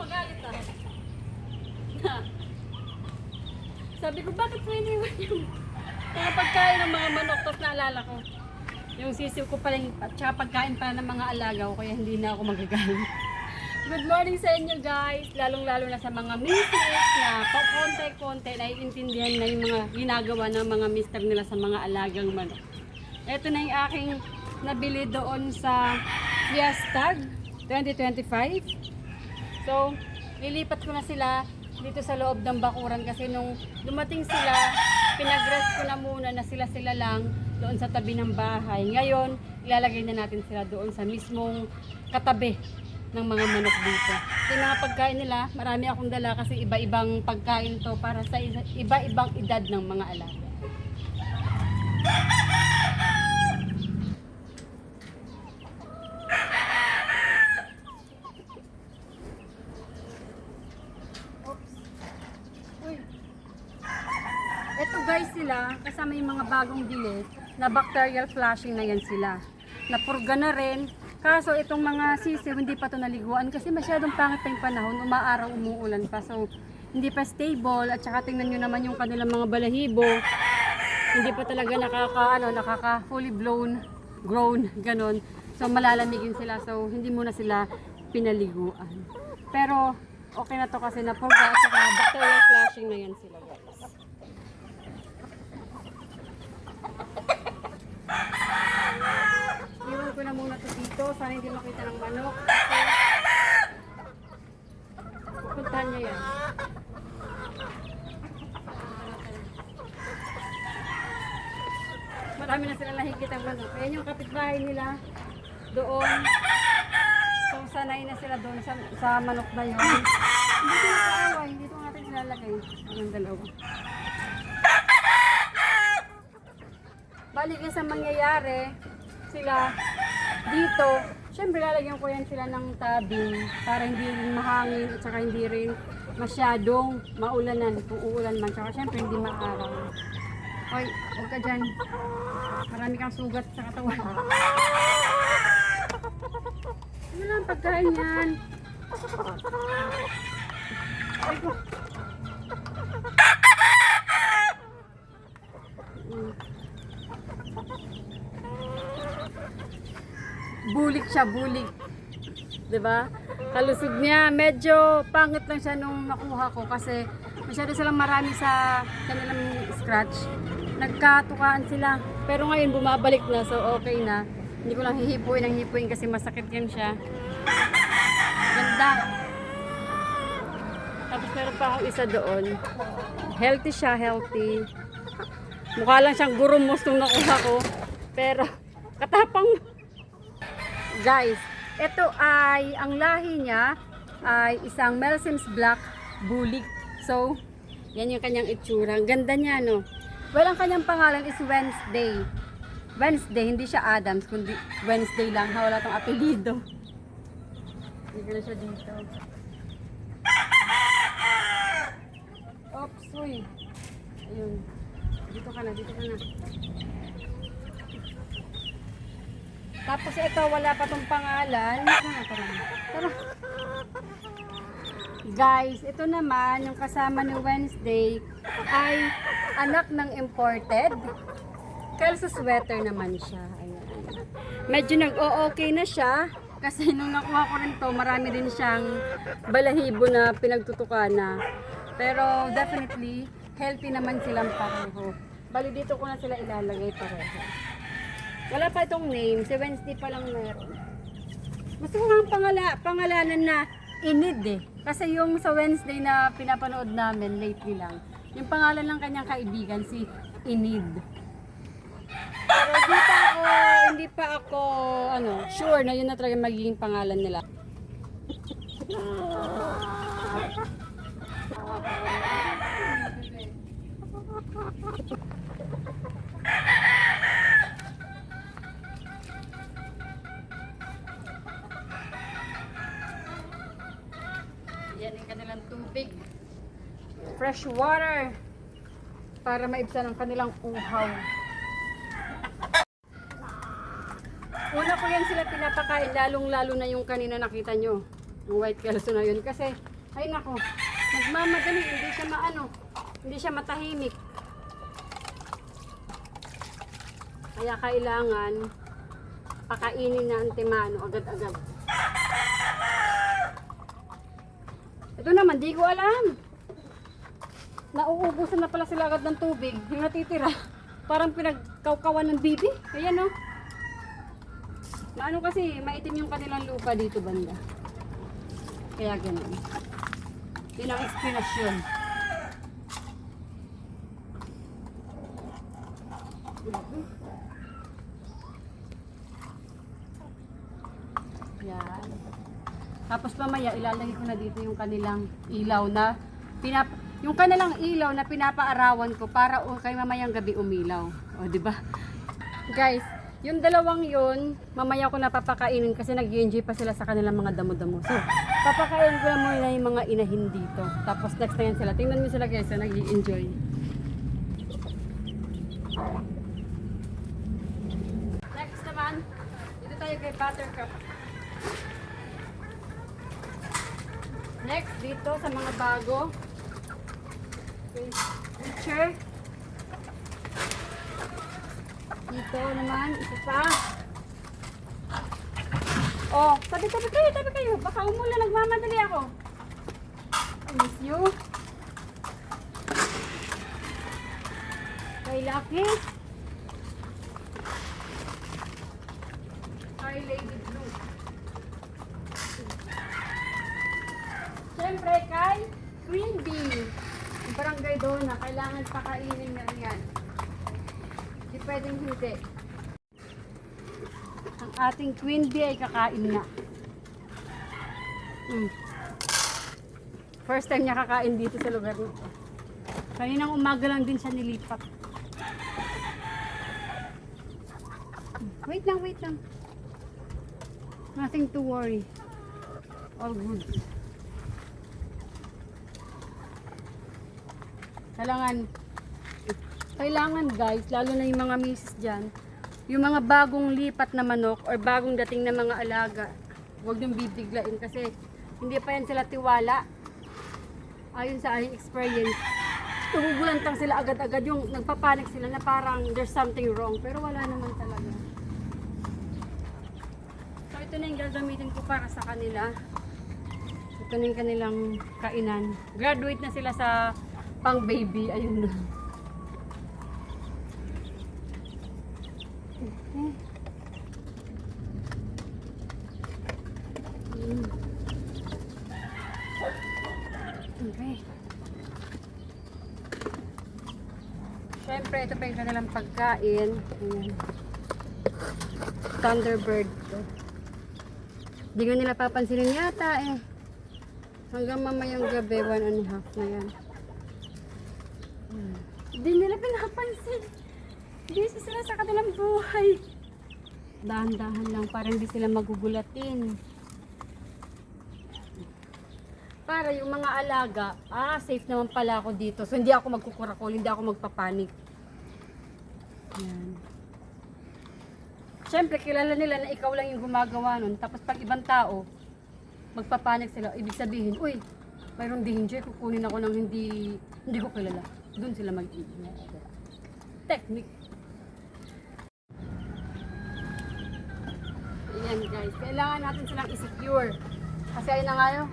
pagalit ah. Sabi ko, bakit mo iniwan yung mga pagkain ng mga manok? Tapos naalala ko, yung sisiw ko pala, at saka pagkain pala ng mga alaga ko, kaya hindi na ako magagalit. Good morning sa inyo guys, lalong-lalo na sa mga misis na konti-konti naiintindihan na yung mga ginagawa ng mga mister nila sa mga alagang manok. Ito na yung aking nabili doon sa Fiestag 2025. So, lilipat ko na sila dito sa loob ng bakuran kasi nung dumating sila, pinag-rest ko na muna na sila-sila lang doon sa tabi ng bahay. Ngayon, ilalagay na natin sila doon sa mismong katabi ng mga manok dito. So, yung mga pagkain nila, marami akong dala kasi iba-ibang pagkain to para sa iba-ibang edad ng mga alaga. Uy. Ito sila, kasama yung mga bagong bili, na bacterial flushing na yan sila. Napurga na rin. Kaso itong mga sisiw, hindi pa to naliguan kasi masyadong pangit pa yung panahon, umaaraw, umuulan pa. So, hindi pa stable at saka tingnan nyo naman yung kanilang mga balahibo. Hindi pa talaga nakaka, ano, nakaka fully blown, grown, ganon. So, malalamigin sila. So, hindi muna sila pinaliguan. Pero, okay na to kasi napurga at saka bacterial flushing na yan sila guys. Iwan ko na muna to dito. Sana hindi makita ng manok. Puntahan niya yan. Marami na sila nakikita ng manok. Ayan yung kapitbahay nila. Doon. So sanay na sila doon sa, sa manok na yun. Hindi ko nakaway. Dito natin silalagay. Ang dalawa. Balik sa mangyayari, sila dito, syempre lalagyan ko yan sila ng tabing para hindi rin mahangin at saka hindi rin masyadong maulanan kung uulan man. Tsaka syempre hindi maaraw. Hoy, huwag ka dyan. Marami kang sugat sa katawan. Ano lang pagkain yan? Ay ko. Mm. Bulik siya, bulik. 'Di ba? Kalusog niya, medyo pangit lang siya nung nakuha ko kasi masyado silang marami sa kanilang scratch. Nagkatukaan sila. Pero ngayon bumabalik na, so okay na. Hindi ko lang hihipuin ang hipuin kasi masakit yan siya. Ganda. Tapos meron pa akong isa doon. Healthy siya, healthy. Mukha lang siyang gurumos nung nakuha ko. Pero katapang Guys, ito ay, ang lahi niya ay isang Melsims Black Bully. So, yan yung kanyang itsura. Ang ganda niya, no? Well, ang kanyang pangalan is Wednesday. Wednesday, hindi siya Adams, kundi Wednesday lang. Ha, wala tong apelido. Hindi na siya dito. Oops, uy. Ayun. Dito ka na, dito ka na. Tapos ito, wala pa tong pangalan. Tara. Guys, ito naman, yung kasama ni Wednesday, ay anak ng imported. Kelso sweater naman siya. Ayan. Medyo nag-o-okay na siya. Kasi nung nakuha ko rin to, marami din siyang balahibo na pinagtutukan na. Pero definitely, healthy naman silang pareho. Bali dito ko na sila ilalagay pareho. Wala pa itong name. Si Wednesday pa lang meron. Gusto ko nga ang pangala, pangalanan na Inid eh. Kasi yung sa Wednesday na pinapanood namin lately lang, yung pangalan ng kanyang kaibigan si Inid. Pero hindi pa ako, hindi pa ako, ano, sure na yun na talaga magiging pangalan nila. Fresh water. Para maibsan ang kanilang uhaw. Una ko yan sila pinapakain, lalong lalo na yung kanina nakita nyo. Yung white kelso na yun. Kasi, ay nako, nagmamadali, hindi siya maano, hindi siya matahimik. Kaya kailangan pakainin na ang timano agad-agad. Ito naman, di ko alam. Nauubusan na pala sila agad ng tubig. Yung natitira, parang pinagkaukawan ng bibi. Ayan o. Maano kasi, maitim yung kanilang lupa dito banda. Kaya ganun. Yun ang explanation. Yan. Tapos mamaya ilalagay ko na dito yung kanilang ilaw na pinap yung kanilang ilaw na pinapaarawan ko para kay mamayang gabi umilaw. O di ba? Guys, yung dalawang yun, mamaya ko napapakainin kasi nag-enjoy pa sila sa kanilang mga damo-damo. So, papakainin ko na muna yung mga inahin dito. Tapos next na yan sila. Tingnan mo sila guys, na nag-enjoy. Next naman, dito tayo kay Buttercup. Next, dito sa mga bago. Witcher. Dito naman, isa pa. Oh, tabi tabi kayo, tabi kayo. Baka umula, nagmamadali ako. I miss you. Kay Lucky. Kay Lady Blue. Siyempre kay Queen Bee. Barangay doon na kailangan pakainin na yan. Hindi pwedeng hindi. Ang ating Queen Bee ay kakain na. Mm. First time niya kakain dito sa lugar nito. Kaninang umaga lang din siya nilipat. Wait lang, wait lang. Nothing to worry. All good. Kailangan, kailangan guys, lalo na yung mga misis dyan, yung mga bagong lipat na manok or bagong dating na mga alaga, huwag niyong bibiglain kasi hindi pa yan sila tiwala. Ayon sa aking experience, tumugulantang sila agad-agad yung nagpapanik sila na parang there's something wrong pero wala naman talaga. So ito na yung gagamitin ko para sa kanila. Ito na yung kanilang kainan. Graduate na sila sa pang baby. Ayun na. Okay. Okay. Siyempre, ito pa yung kanilang pagkain. Ayan. Thunderbird. Hindi nga nila papansinin yata eh. Hanggang mamayang gabi, one and a half na yan. Hindi nila pinapansin. Busy sila sa kanilang buhay. Dahan-dahan lang para hindi sila magugulatin. Para yung mga alaga, ah, safe naman pala ako dito. So, hindi ako magkukurakol, hindi ako magpapanik. Yan. Siyempre, kilala nila na ikaw lang yung gumagawa nun. Tapos pag ibang tao, magpapanik sila. Ibig sabihin, uy, mayroong danger, kukunin ako ng hindi, hindi ko kilala. Doon sila mag Technique. Ayan guys, kailangan natin silang i-secure. Kasi ayun na nga yun,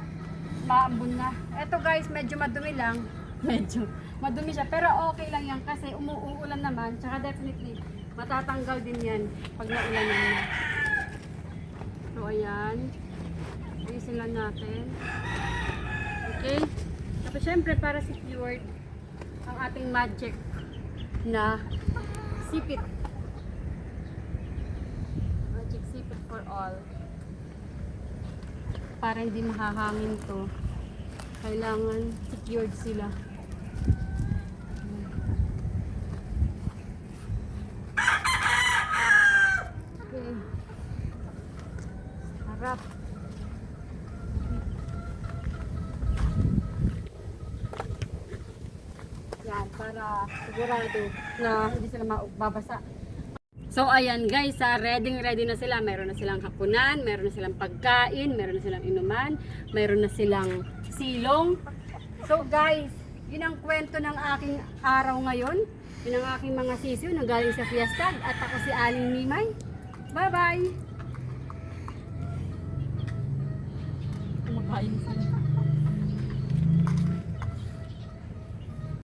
maambun na. Eto guys, medyo madumi lang. Medyo madumi siya, pero okay lang yan kasi umuulan naman. Tsaka definitely, matatanggal din yan pag naulan na. So ayan, ayusin lang natin. Okay? Tapos syempre para secured ang ating magic na sipit. Magic sipit for all. Para hindi mahahangin to, kailangan secured sila. Okay. Harap. Para sigurado na hindi sila mababasa. So ayan guys, ah, ready ready na sila. Meron na silang hapunan, meron na silang pagkain, meron na silang inuman, meron na silang silong. So guys, yun ang kwento ng aking araw ngayon. Yun ang aking mga sisiw na galing sa fiesta. At ako si Aling Mimay. Bye-bye! Kumakain sila.